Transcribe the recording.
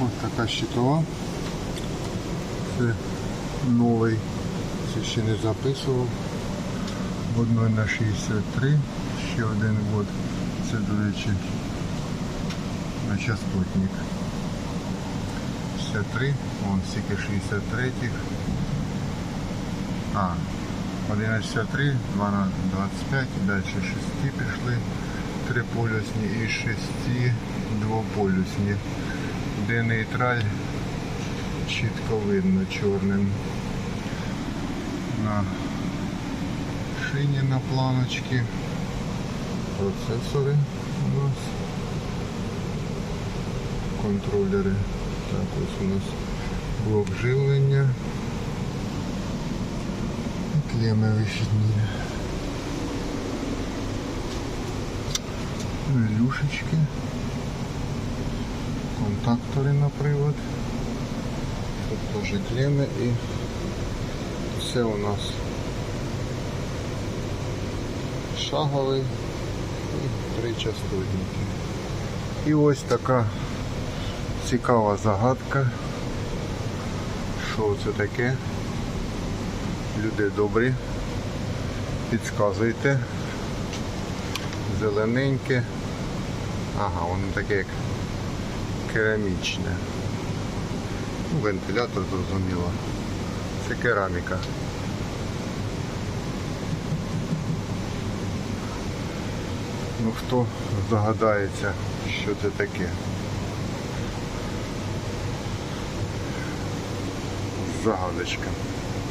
Ось така щитова. Це новий. Це ще не записував. Водной на 63. Ще один вод. Це, до речі, на частотник. 63. Вон стільки 63. А, 1,63, 2 на 25, і далі 6 пішли, 3 полюсні і 6 двополюсні. Де нейтраль чітко видно чорним. На шині на планочці. Процесори у нас. Контролери. Так, ось у нас блок живлення. Клеммы вихідні. Люшечки. Контактори на привод. Тут теж клеми і все у нас шаговий і три частотники. І ось така цікава загадка. Що це таке? Люди добрі, підказуйте. Зелененьке. Ага, воно таке як керамічне. Ну, Вентилятор зрозуміло. Це кераміка. Ну хто здогадається, що це таке? Загадочка.